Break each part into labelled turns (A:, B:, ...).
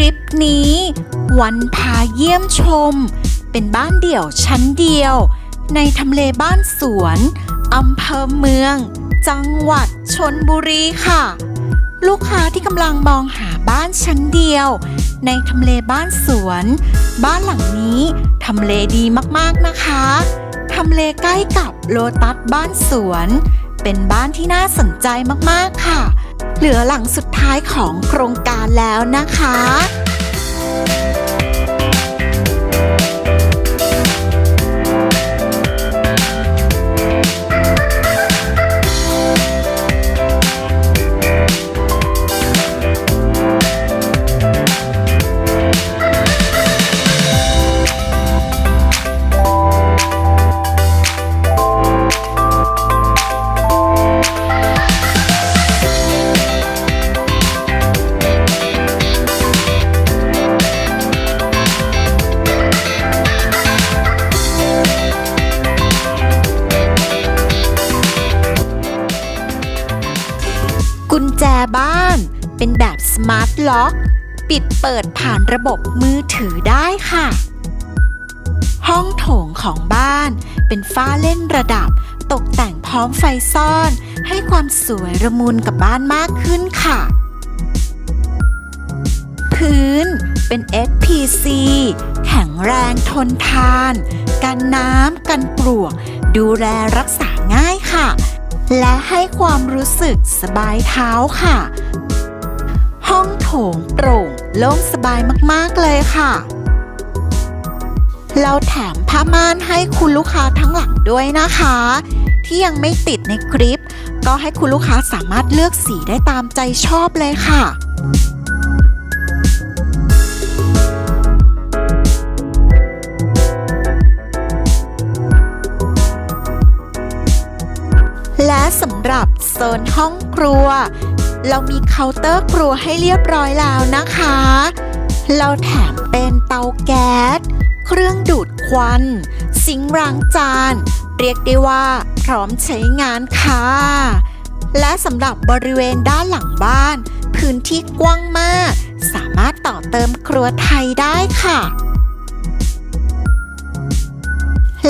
A: ลิปนี้ วันพาเยี่ยมชม เป็นบ้านเดี่ยวชั้นเดียว ในทำเลบ้านสวนอำเภอเมือง จังหวัดชนบุรีค่ะ ลูกค้าที่กำลังมองหาบ้านชั้นเดียว ในทำเลบ้านสวน บ้านหลังนี้ทำเลดีมากๆนะคะทำเลใกล้กับโลตัสบ้านสวน เป็นบ้านที่น่าสนใจมากๆค่ะ เหลือหลังสุดท้ายของโครงการแล้วนะคะ เป็นแบบสมาร์ทล็อกปิดเปิดผ่านระบบมือถือได้ค่ะ ห้องโถงของบ้าน เป็นฝ้าเล่นระดับ ตกแต่งพร้อมไฟซ่อน ให้ความสวยระมุนกับบ้านมากขึ้นค่ะ พื้นเป็น SPC แข็งแรงทนทาน กันน้ำกันปลวก ดูแลรักษาง่ายค่ะและให้ความรู้สึกสบายเท้าค่ะ งโปร่งโล่งสบายมาก ๆ เลยค่ะ เราแถมผ้าม่านให้คุณลูกค้าทั้งหลังด้วยนะคะ ที่ยังไม่ติดในคลิป ก็ให้คุณลูกค้าสามารถเลือกสีได้ตามใจชอบเลยค่ะและสำหรับโซนห้องครัว เรามีเคาน์เตอร์ครัวให้เรียบร้อยแล้วนะคะ เราแถมเป็นเตาแก๊ส เครื่องดูดควันซิงค์ล้างจาน เรียกได้ว่า พร้อมใช้งานค่ะ และสำหรับบริเวณด้านหลังบ้าน พื้นที่กว้างมาก สามารถต่อเติมครัวไทยได้ค่ะ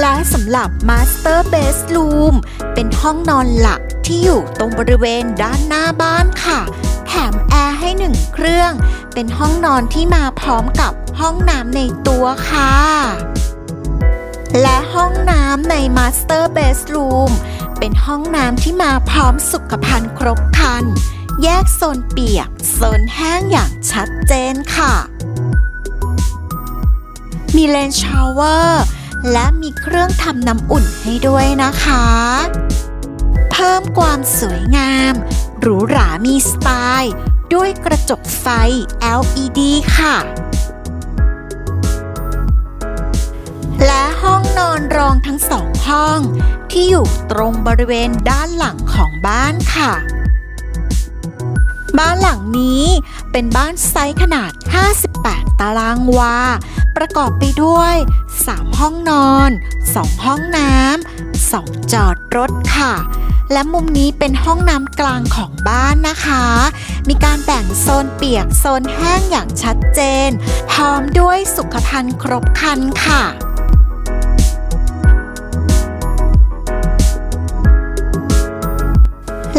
A: และสำหรับ Master Bedroom เป็นห้องนอนหลัก ที่อยู่ตรงบริเวณด้านหน้าบ้านค่ะ แถมแอร์ให้หนึ่งเครื่อง เป็นห้องนอนที่มาพร้อมกับห้องน้ำในตัวค่ะ และห้องน้ำใน Master Bedroom เป็นห้องน้ำที่มาพร้อมสุขภัณฑ์ครบครัน แยกโซนเปียก โซนแห้งอย่างชัดเจนค่ะ มีเลนชาวเวอร์และมีเครื่องทำน้ำอุ่นให้ด้วยนะคะ พิ่มความสวยงาม หรูหรามีสไตล์ ด้วยกระจกไฟ LED ค่ะ และห้องนอนรองทั้งสองห้อง ที่อยู่ตรงบริเวณด้านหลังของบ้านค่ะ บ้านหลังนี้เป็นบ้านไซส์ขนาด 58 ตารางวา ประกอบไปด้วย 3 ห้องนอน 2 ห้องน้ำ2 จอดรถค่ะ และมุมนี้เป็นห้องน้ำกลางของบ้านนะคะ มีการแบ่งโซนเปียกโซนแห้งอย่างชัดเจน พร้อมด้วยสุขภัณฑ์ครบครันค่ะ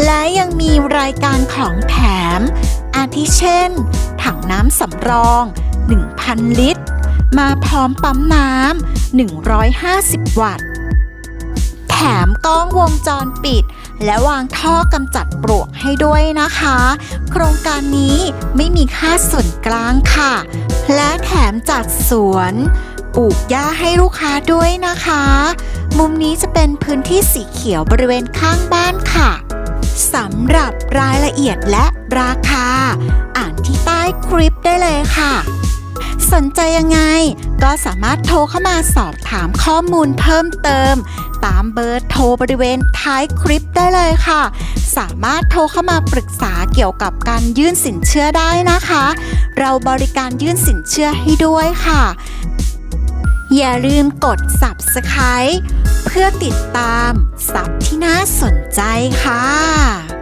A: และยังมีรายการของแถม อาทิเช่น ถังน้ำสำรอง 1,000 ลิตร มาพร้อมปั๊มน้ำ 150 วัตต์ แถมกล้องวงจรปิด และวางท่อกำจัดปลวกให้ด้วยนะคะ โครงการนี้ไม่มีค่าส่วนกลางค่ะ และแถมจัดสวนปลูกหญ้าให้ลูกค้าด้วยนะคะ มุมนี้จะเป็นพื้นที่สีเขียวบริเวณข้างบ้านค่ะสำหรับรายละเอียดและราคา อ่านที่ใต้คลิปได้เลยค่ะ สนใจยังไงก็สามารถโทรเข้ามาสอบถามข้อมูลเพิ่มเติม ตามเบอร์โทรบริเวณท้ายคลิปได้เลยค่ะ สามารถโทรเข้ามาปรึกษาเกี่ยวกับการยื่นสินเชื่อได้นะคะ เราบริการยื่นสินเชื่อให้ด้วยค่ะ อย่าลืมกด subscribe เพื่อติดตามสับที่น่าสนใจค่ะ